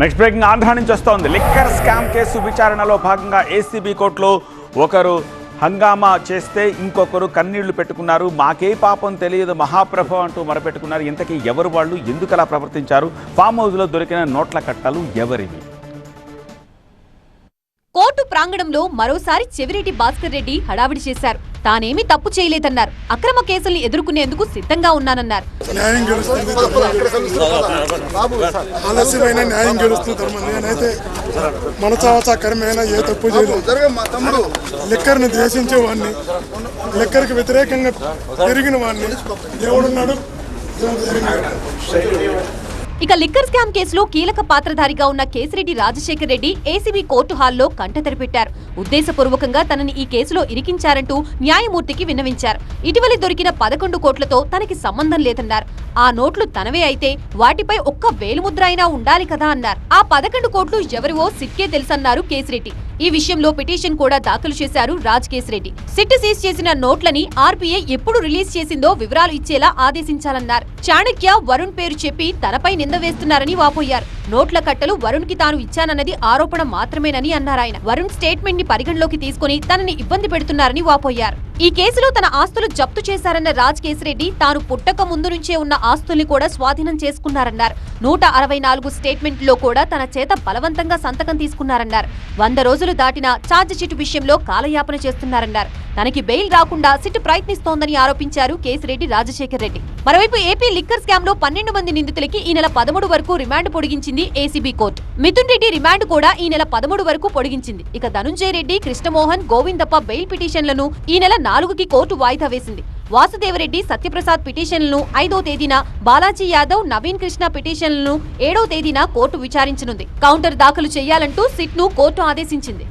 Next breaking Andhra నుంచి వస్తోంది. Liquor scam case విచారణలో భాగంగా ఏసీబీ కోర్టులో ఒకరు హంగామా చేస్తే ఇంకొకరు కన్నీళ్ళు పెట్టుకున్నారు. మాకే పాపం తెలియదు మహాప్రభు అంటూ మరపెట్టుకున్నారు. ఇంతకీ ఎవరు వాళ్ళు? ఎందుకు అలా ప్రవర్తించారు? ఫామ్ హౌస్లో దొరికిన నోట్ల కట్టలు ఎవరివి? కోర్టు ప్రాంగణంలో మరోసారి చెవిరెడ్డి భాస్కర్ రెడ్డి హడావిడి చేశారు. తానేమీ తప్పు చేయలేదన్నారు. అక్రమ కేసుల్ని ఎదుర్కొనేందుకు సిద్ధంగా ఉన్నానన్నారు. న్యాయం గెలుస్తుంది ఆలస్యమైన న్యాయం గెలుస్తుంది ధర్మం నేనైతే మనసావచా కర్మైన ఏ తప్పు చేయలేదు. లిక్కర్ని ద్వేషించే వాడిని లిక్కర్కి వ్యతిరేకంగా పెరిగిన వాడిని దేవుడున్నాడు. ఇక లిక్కర్ స్కామ్ కేసులో కీలక పాత్రధారిగా ఉన్న కేసిరెడ్డి రాజశేఖర్ రెడ్డి ఏసీబీ కోర్టు హాల్లో కంటతెరిపెట్టారు. ఉద్దేశపూర్వకంగా తనని ఈ కేసులో ఇరికించారంటూ న్యాయమూర్తికి విన్నవించారు. ఇటీవల దొరికిన పదకొండు కోట్లతో తనకి సంబంధం లేదన్నారు. ఆ నోట్లు తనవే అయితే వాటిపై ఒక్క వేలుముద్ర అయినా ఉండాలి కదా అన్నారు. ఆ పదకొండు కోట్లు ఎవరివో సిట్కే తెలుసన్నారు కేసిరెడ్డి. ఈ విషయంలో పిటిషన్ కూడా దాఖలు చేశారు రాజ్ కేసిరెడ్డి. సిట్ సీజ్ చేసిన నోట్లని ఆర్బీఐ ఎప్పుడు రిలీజ్ చేసిందో వివరాలు ఇచ్చేలా ఆదేశించాలన్నారు. చాణక్య వరుణ్ పేరు చెప్పి తనపై నింద వేస్తున్నారని వాపోయారు. నోట్ల కట్టలు వరుణ్కి తాను ఇచ్చానన్నది ఆరోపణ మాత్రమేనని అన్నారాయన. వరుణ్ స్టేట్మెంట్ని పరిగణలోకి తీసుకుని తనని ఇబ్బంది పెడుతున్నారని వాపోయారు. ఈ కేసులో తన ఆస్తులు జప్తు చేశారన్న రాజ్ కేసిరెడ్డి తాను పుట్టక ముందు నుంచే ఉన్న ఆస్తుల్ని కూడా స్వాధీనం చేసుకున్నారన్నారు. నూట అరవై నాలుగు స్టేట్మెంట్లో కూడా తన చేత బలవంతంగా సంతకం తీసుకున్నారన్నారు. వంద రోజులు దాటిన ఛార్జ్ షీట్ విషయంలో కాలయాపన చేస్తున్నారన్నారు. తనకి బెయిల్ రాకుండా సిట్ ప్రయత్నిస్తోందని ఆరోపించారు కేసిరెడ్డి రాజశేఖర్ రెడ్డి. మరోవైపు ఏపీ లిక్కర్ స్కామ్లో పన్నెండు మంది నిందితులకి ఈ నెల పదమూడు వరకు remand పొడిగించింది ACB court. Mithun Reddy remand కూడా ఈ నెల పదమూడు వరకు పొడిగించింది. ఇక ధనుంజయ రెడ్డి కృష్ణమోహన్ గోవిందప్ప బెయిల్ పిటిషన్లను ఈ నెల నాలుగుకి కోర్టు వాయిదా వేసింది. వాసుదేవరెడ్డి సత్యప్రసాద్ పిటిషన్లను ఐదో తేదీన బాలాజీ యాదవ్ నవీన్ కృష్ణ పిటిషన్లను ఏడో తేదీన కోర్టు విచారించనుంది. కౌంటర్ దాఖలు చేయాలంటూ సిట్ను కోర్టు ఆదేశించింది.